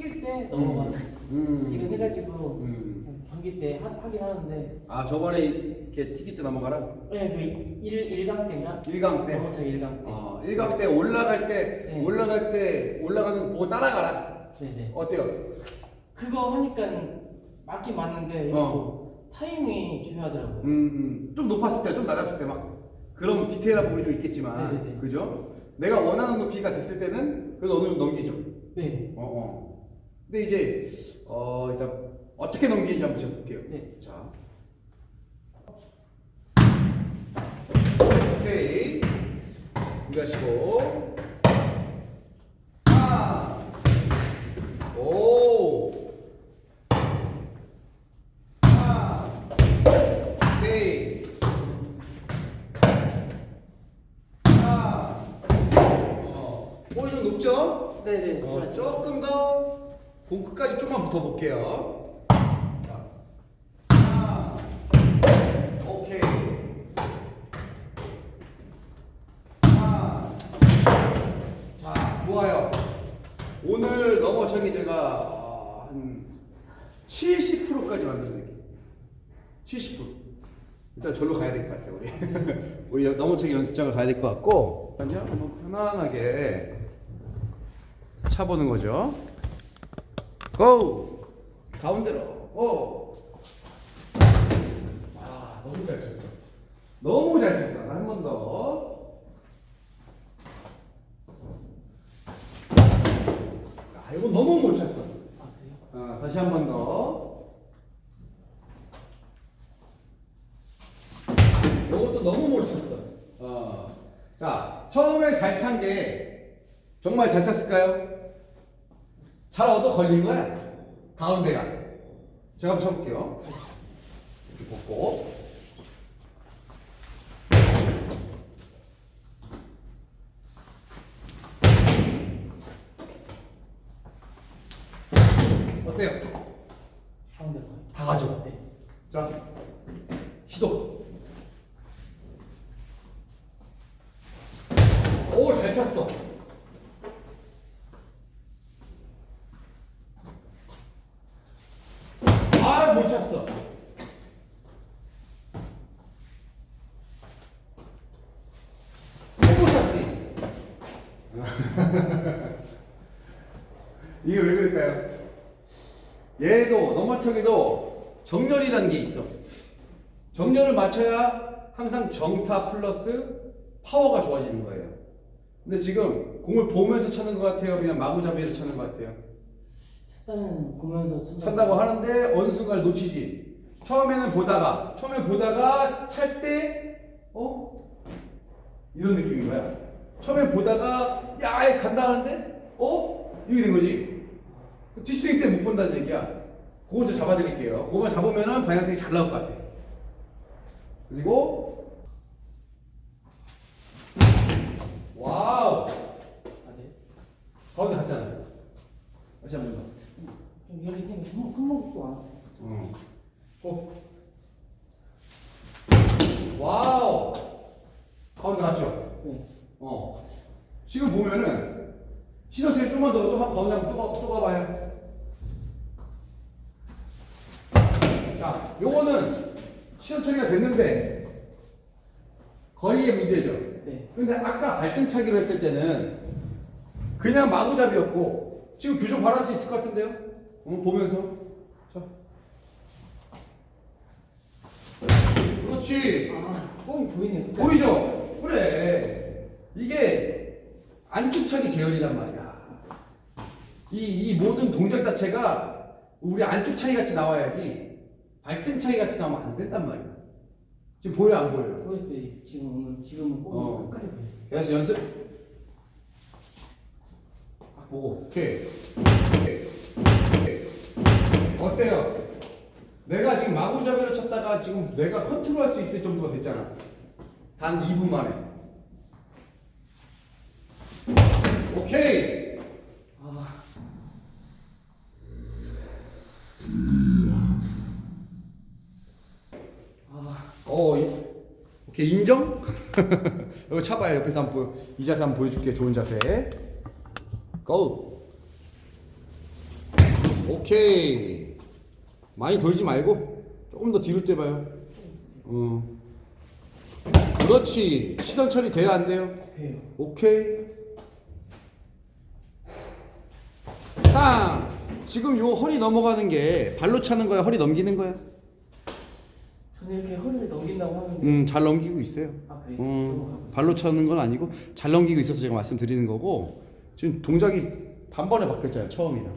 튀길 때 넘어가는 음. 이거 해가지고 음. 경기 때 하, 하긴 하는데 아 저번에 이렇게 튀기 때 넘어가라. 예그 일강 때인가 1강 때. 넘어차 일강 때 어, 1강 때 올라갈 때 네. 올라갈 때 올라가는 거 따라가라. 네네 어때요? 그거 하니까 맞긴 맞는데 어. 타이밍이 중요하더라고요 음, 음. 좀 높았을 때, 좀 낮았을 때 막 그런 디테일한 부분이 좀 있겠지만, 네네네. 그죠? 내가 원하는 높이가 됐을 때는 그래도 어느 정도 넘기죠. 네 어, 어. 근데 이제 어 일단 어떻게 넘기는지 한번 제가 볼게요. 네. 자. 오케이. 준비하시고. 하나. 오. 하나. 오케이. 하나. 어. 볼이 좀 높죠? 네네 어, 조금 더 공끝까지 좀만 붙어볼게요. 자, 좋아요. 오늘 넘어청이 제가 어, 한 70%까지 만들어낼게요. 70%. 일단 절로 가야 될 것 같아요, 우리. 우리 넘어청이 연습장을 가야 될 것 같고. 그냥 편안하게 차보는 거죠. 고! 가운데로 고! 아 너무 잘 쳤어. 너무 잘 쳤어. 한 번 더. 아 이거 너무 못 쳤어. 아? 아, 다시 한 번 더. 이것도 너무 못 쳤어. 어. 자, 처음에 잘 찬 게 정말 잘 찼을까요? 잘 얻어 걸린 거야. 가운데가. 제가 한번 쳐볼게요. 쭉 걷고. 어때요? 가운데 거. 다 가죠. 네. 자, 시도. 오, 잘 쳤어. 아, 못 쳤어. 못 쳤지. 이게 왜 그럴까요? 넘어척에도 정렬이라는 게 있어. 정렬을 맞춰야 항상 정타 플러스 파워가 좋아지는 거예요. 근데 지금 공을 보면서 차는 것 같아요. 그냥 마구잡이로 차는 것 같아요. 일단은 보면서 찬다고 하는데 어느 순간 놓치지. 처음에는 보다가 처음에 보다가 찰때 어? 이런 느낌인 거야. 처음에 보다가 야 간다 하는데 어? 이게 된 거지. 그 뒷스윙 때 못 본다는 얘기야. 그거 좀 잡아드릴게요. 그거만 잡으면은 방향성이 잘 나올 것 같아. 그리고 와우 아 네. 가운데 갔잖아요. 다시 한 번 더. 좀 열이 한번 한번 또 안. 어. 고. 와우. 가운데 갔죠? 네. 어. 지금 보면은 시선 제일 좀만 더, 또 한- 가운데 한번 또, 가- 또 가봐요. 자, 요거는 시선 처리가 됐는데 거리의 문제죠. 네. 근데 아까 발등차기로 했을 때는 그냥 마구잡이였고 지금 교정 바랄 수 있을 것 같은데요? 어, 보면서 자. 그렇지 아 뽕이 보이네요. 보이죠? 그래 이게 안축차기 계열이란 말이야 이, 이 모든 동작 자체가 우리 안축차기 같이 나와야지 발등차기 같이 나오면 안 된단 말이야 지금 보여 안 보여요? 보였어요. 지금 오늘 지금은 뽕이 어. 끝까지 보였어요. 그래서 연습 딱 보고 오케이 오케이. 오케이. 어때요? 내가 지금 마구잡이로 쳤다가 지금 내가 컨트롤할 수 있을 정도가 됐잖아 단 2분 만에 오케이 아 아, 어 이- 오케이 인정? 이거 차봐요 옆에서 한번 보여 이 자세 한번 보여줄게 좋은 자세 고 오케이. 많이 돌지 말고 조금 더 뒤로 떼봐요. 어. 그렇지. 시선 처리 돼야 안 돼요? 돼요. 오케이. 땅. 지금 요 허리 넘어가는 게 발로 차는 거야, 허리 넘기는 거야? 이렇게 허리를 넘긴다고 하는데 음, 잘 넘기고 있어요. 아 그래요? 음, 넘어가고. 발로 차는 건 아니고 잘 넘기고 있어서 제가 말씀드리는 거고 지금 동작이 단번에 바뀌었잖아요, 처음이랑.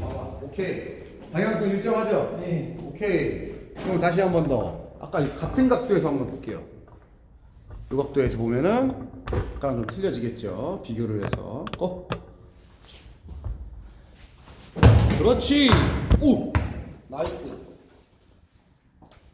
봐봐, 오케이. 방향성 일정하죠? 네. 오케이. 그럼 다시 한 번 더. 아까 이 같은 각도에서 한번 볼게요. 이 각도에서 보면은 아까랑 좀 틀려지겠죠. 비교를 해서. 고. 그렇지. 오. 나이스.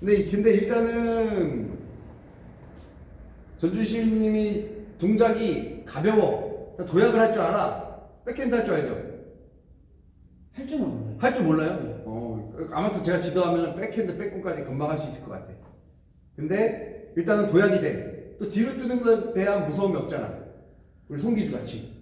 근데 근데 일단은 전주시님이 동작이 가벼워. 그러니까 도약을 할 줄 알아. 백핸드 할 줄 알죠? 할 줄은 몰라요. 할 줄 몰라요? 네. 어, 아무튼 제가 지도하면 백핸드, 백홈까지 금방 할 수 있을 것 같아. 근데 일단은 도약이 돼. 또 뒤로 뜨는 것에 대한 무서움이 없잖아. 우리 송기주 같이.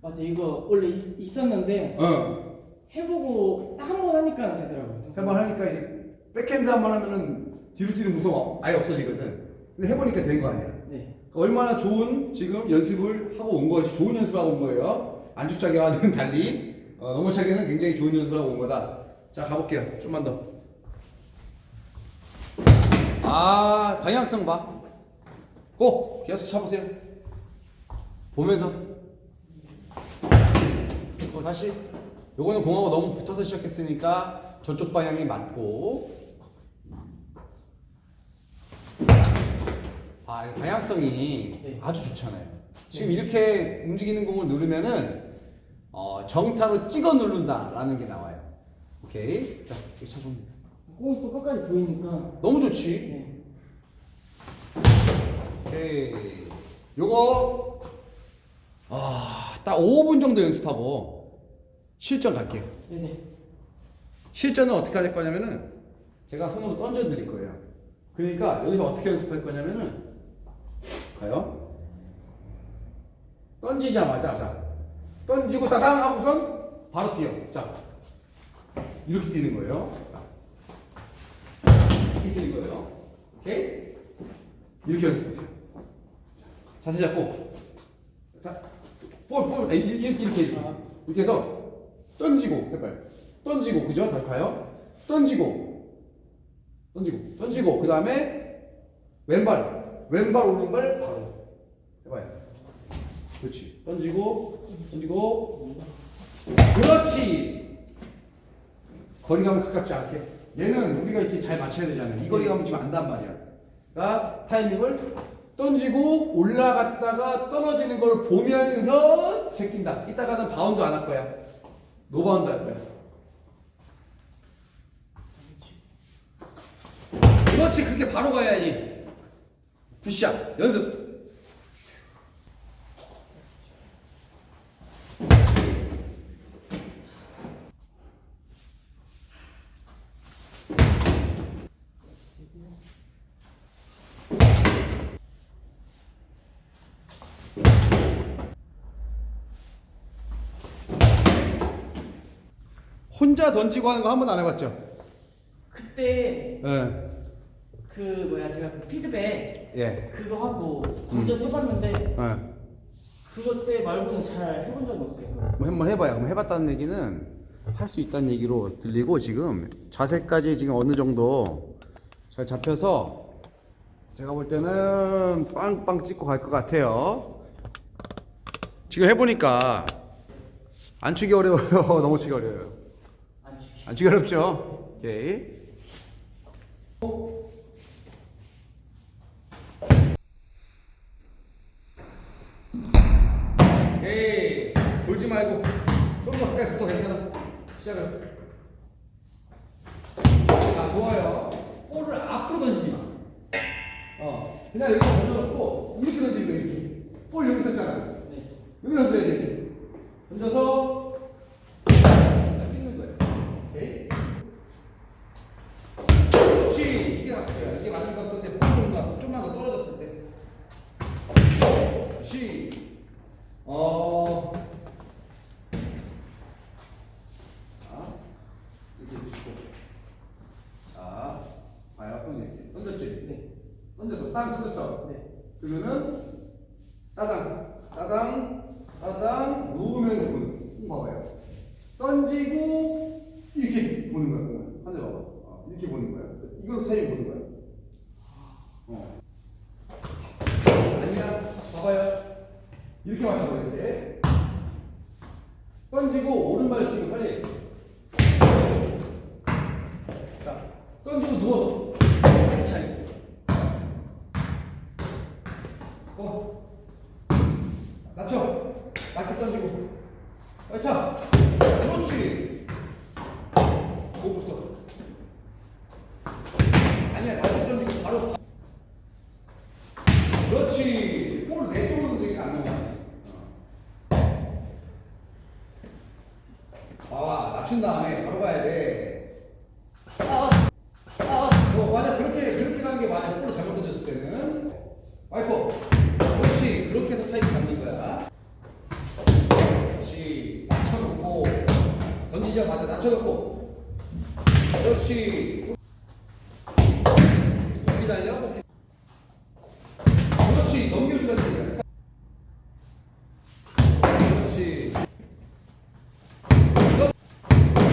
맞아 이거 원래 있, 있었는데 어. 해보고 딱 한 번 하니까 되더라고요. 한 번 하니까 이제 백핸드 한 번 하면은 뒤로 뛰는 무서움 아예 없어지거든. 근데 해보니까 된 거 아니야. 네. 그러니까 얼마나 좋은 지금 연습을 하고 온 거지. 좋은 연습을 하고 온 거예요. 안축차기와는 달리 어, 넘어차기는 굉장히 좋은 연습을 하고 온 거다. 자 가볼게요. 좀만 더. 아 방향성 봐. 고 계속 차보세요. 보면서. 또 다시. 요거는 공하고 너무 붙어서 시작했으니까 저쪽 방향이 맞고. 아, 이 방향성이 네. 아주 좋잖아요. 지금 이렇게 움직이는 공을 누르면은 어, 정타로 찍어 누른다라는 게 나와요. 오케이. 자, 이거 차보면 공이 또 끝까지 보이니까 너무 좋지. 네. 오케이. 요거 아, 딱 5분 정도 연습하고 실전 갈게요. 네네. 실전은 어떻게 할 거냐면은 제가 손으로 던져 드릴 거예요. 그러니까 여기서 어떻게 연습할 거냐면은 가요. 던지자마자 자 던지고 따당 하고선 바로 뛰어. 자 이렇게 뛰는 거예요. 이렇게 뛰는 거예요. 오케이? 이렇게 연습하세요. 자세 잡고 자 볼볼 이렇게 이렇게 이렇게 아. 이렇게 해서 던지고 해봐요. 던지고 그죠? 다시 가요. 던지고 던지고 던지고 그 다음에 왼발 왼발 오른발 바로 해봐요. 그렇지. 던지고 던지고 그렇지. 거리감을 가깝지 않게. 얘는 우리가 이렇게 잘 맞춰야 되잖아요. 이 거리감은 지금 안단 말이야. 그러니까 타이밍을 던지고 올라갔다가 떨어지는 걸 보면서 제낀다. 이따가는 바운드 안 할 거야. 노바운드 할 거야. 그렇지. 그렇게 바로 가야지. 굿샷. 연습. 혼자 던지고 하는 거 한 번도 안 해봤죠? 그때 예. 그 뭐야 제가 그 피드백 예. 그거 하고 던져서 해봤는데 예. 그것 때 말고는 잘 해본 적이 없어요. 뭐 한번 해봐요. 그럼 해봤다는 얘기는 할 수 있다는 얘기로 들리고 지금 자세까지 지금 어느 정도 잘 잡혀서 제가 볼 때는 빵빵 찍고 갈 것 같아요. 지금 해보니까 안 추기 어려워요. 너무 추기 어려워요. 추기 어렵죠? 오케이. 에이, 돌지 말고 좀 더 가까이 붙어 괜찮아. 시작을. 자, 좋아요. 볼을 앞으로 던지지 마. 어, 그냥 여기서 던져놓고 이렇게 던지는 이렇게. 볼 여기 있었잖아. 네. 여기 던져야지. 이렇게. 던져서 맞는 각도인데 보통과 좀만 더 떨어졌을 때 시. 어. 자, 이렇게 짚고. 자, 봐요, 형 이렇게. 던졌지? 네. 던져서 땅 던졌어. 네. 그러면은 따당, 따당, 따당 누우면서 보는. 봐봐요. 던지고 이렇게 보는 거야. 한대 봐봐. 어, 이렇게 보는 거야. 이걸 타이밍 보는 거야. 어. 아니야. 봐봐요. 이렇게 맞춰 이렇게. 던지고 오른발 스윙 빨리. 자, 던지고 누워서 차근차근. 어. 낮춰. 낮게 던지고. 아, 자. 그렇지. 목부터. 아니야, 낮게 던지고 바로. 그렇지. 볼을 내 쪽으로 되니까 안 넘어가지. 어. 봐봐, 낮춘 다음에 바로 가야 돼. 어, 맞아. 그렇게, 그렇게 가는 게 맞아. 볼을 잘못 던졌을 때는. 와이퍼. 그렇지. 그렇게 해서 타이밍 잡는 거야. 그렇지. 낮춰놓고. 던지자마자 낮춰놓고. 그렇지. 여기 달려. 오케이. 그렇지. 넘겨주면 돼. 그렇지. 그렇-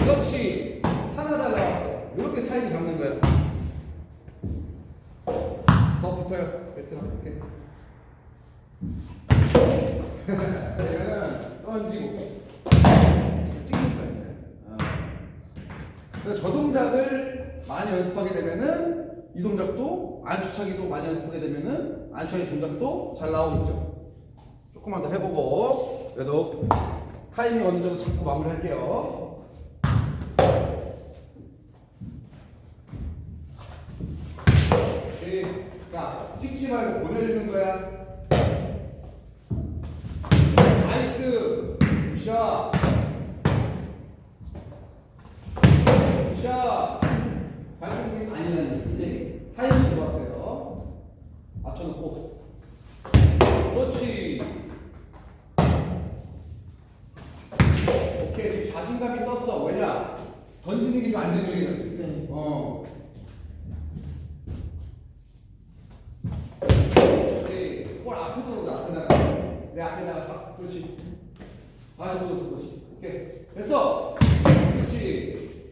그렇지. 하나 잘 나왔어. 이렇게 타이밍 잡는 거야. 더 붙어요. 베트남 이렇게. 그러면은 던지고 찍는 거예요. 아. 그래서 저 동작을 많이 연습하게 되면은 이 동작도 안추차기도 많이 연습하게 되면은 안추차기 동작도 잘 나오겠죠. 조금만 더 해보고 그래도 타이밍 어느 정도 잡고 마무리할게요. 네. 자, 찍지 말고 보내주는 거야. 나이스. 샷. 샷. 발톱이 많이 나는데 타이밍 좋았어요. 맞춰놓고. 그렇지. 오케이. 지금 자신감이 떴어. 왜냐? 던지는 게 좀 안정적이졌어. 네. 어. 그렇지. 볼 앞으로 나간다. 내 앞에다가 가. 그렇지. 45도 그렇지. 오케이. 됐어. 그렇지.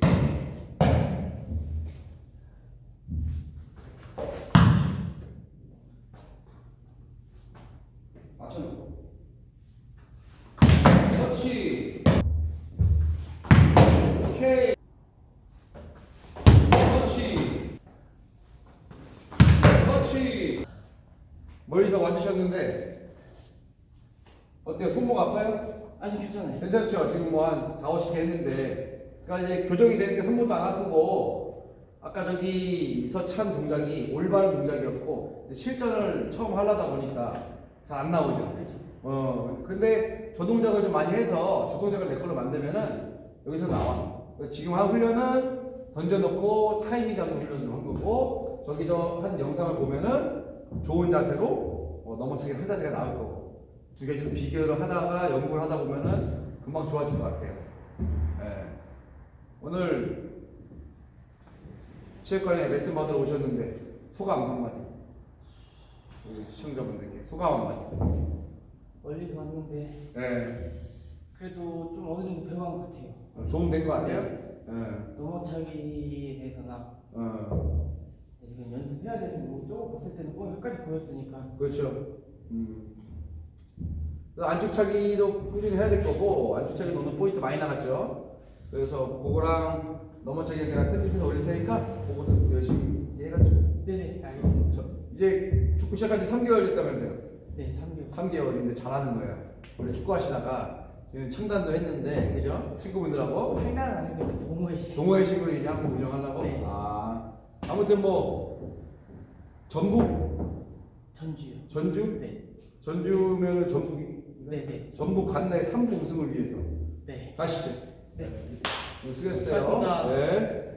맞춰놓고. 그렇지. 오케이. 그렇지. 그렇지. 멀리서 와주셨는데 어때요? 손목 아파요? 아직 괜찮아요. 괜찮죠? 지금 뭐 한 4, 50개 했는데 그러니까 이제 교정이 되니까 손목도 안 아프고 아까 저기서 찬 동작이 올바른 동작이었고 실전을 처음 하려다 보니까 잘 안 나오죠. 어 근데 저 동작을 좀 많이 해서 저 동작을 내 걸로 만들면은 여기서 나와. 지금 한 훈련은 던져놓고 타이밍 잡는 훈련 좀 한 거고 저기서 한 영상을 보면은 좋은 자세로 어, 넘어차기 한 자세가 나올 거고 두개 지금 비교를 하다가 연구를 하다 보면은 금방 좋아질 것 같아요. 예. 오늘 체육관에 레슨 받으러 오셨는데 소감 한마디. 우리 시청자분들께 소감 한마디. 멀리서 왔는데 예. 그래도 좀 어느 정도 배워간 것 같아요. 도움 된 것 같아요? 예. 넘어차기에 대해서나 어, 네, 이건 연습해야 되는 거죠. 봤을 때는 뭐 여기까지 보였으니까. 그렇죠. 음. 그래서 안축차기도 꾸준히 해야 될 거고 안축차기 오늘 포인트 많이 나갔죠. 그래서 그거랑 넘어차기 제가 편집해서 올릴 테니까 그거서 열심히 해가지고 네네 알겠습니다. 저 이제 축구 시작한 지 3개월 됐다면서요. 네 3개월. 3개월인데 잘하는 거예요. 원래 축구 하시다가 지금 창단도 했는데 그죠? 친구분들하고 생각은 안 했는데 동호회 씨. 동호회 식으로 이제 한번 운영하려고. 네. 아 아무튼 뭐 전북 전주요. 전주 네. 전주면은 전북이 네네. 전북 간내 3부 우승을 위해서 네. 가시죠. 네. 네, 수고했어요. 수고하셨습니다. 네.